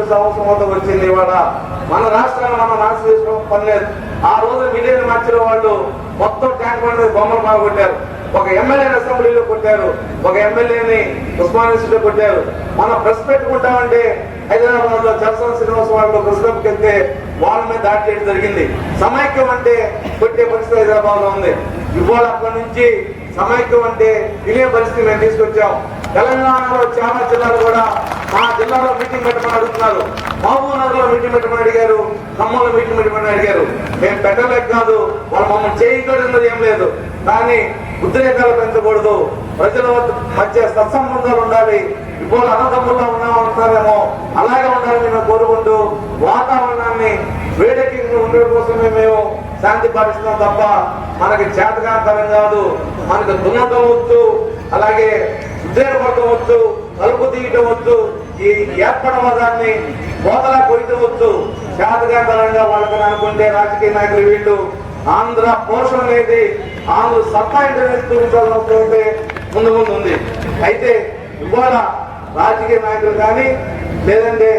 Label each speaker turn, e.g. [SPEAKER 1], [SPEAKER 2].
[SPEAKER 1] చూపించే అవసరం వద్ద వచ్చింది ఇవాళ. మన రాష్ట్రాన్ని మనం నాశనం చేసుకోవడం పనిలేదు ఆ రోజు మిలియన్ మధ్యలో వాళ్ళు మొత్తం ట్యాంక్ బండ్ బొమ్మలు బాగా కొట్టారు. ఒక ఎమ్మెల్యేని అసెంబ్లీలో కొట్టారు. ఒక ఎమ్మెల్యేని ఉస్మానియాలో కొట్టారు. మనం ప్రెస్ పెట్టుకుంటామంటే హైదరాబాద్లో చలసన శ్రీనివాస వాళ్ళు ప్రెస్ వెళ్తే వాళ్ళ మీద దాడి చేయడం జరిగింది. సమైక్యం అంటే కొట్టే పరిస్థితి హైదరాబాద్లో ఉంది. ఇవాళ అక్కడి నుంచి సమైక్యం అంటే వినే పరిస్థితి మేము తీసుకొచ్చాం. తెలంగాణలో చాలా జిల్లాలు కూడా మా జిల్లాలో మీటింగ్ పెట్టమని అడుగుతున్నారు. మహబూబ్ నగర్లో మీటింగ్ పెట్టమని అడిగారు. ఖమ్మంలో మీటింగ్ పెట్టమని అడిగారు. మేము పెట్టలేక కాదు వాళ్ళు మమ్మల్ని చేయకూడదు ఏం లేదు. కానీ ఉద్రేకాలు పెంచకూడదు. ప్రజల మధ్య సత్సంబంధాలు ఉండాలి. ఇప్పుడు అన్నదమ్ముల్లో ఉంటారేమో అలాగే ఉండాలని మేము కోరుకుంటూ వాతావరణాన్ని వేడెక్కి ఉండడం కోసమే మేము శాంతి పాటిస్తున్నాం తప్ప మనకి చేతకాంతరం కాదు. మనకి దున్నటం వచ్చు అలాగే ఉద్రేకపడటం కలుపు తీయటం వచ్చు ఈ ఏర్పడవాదాన్ని బోధలా కొయ్యవచ్చు వచ్చు చేతకాంతరంగా వాళ్ళని అనుకుంటే రాజకీయ నాయకులు వీళ్ళు ఆంధ్ర పోషణ అనేది ఆంధ్ర సత్తా ఇంటర్నెట్ చూపించాల్సిన ముందు ముందు ఉంది. అయితే ఇవాళ రాజకీయ నాయకులు కానీ లేదంటే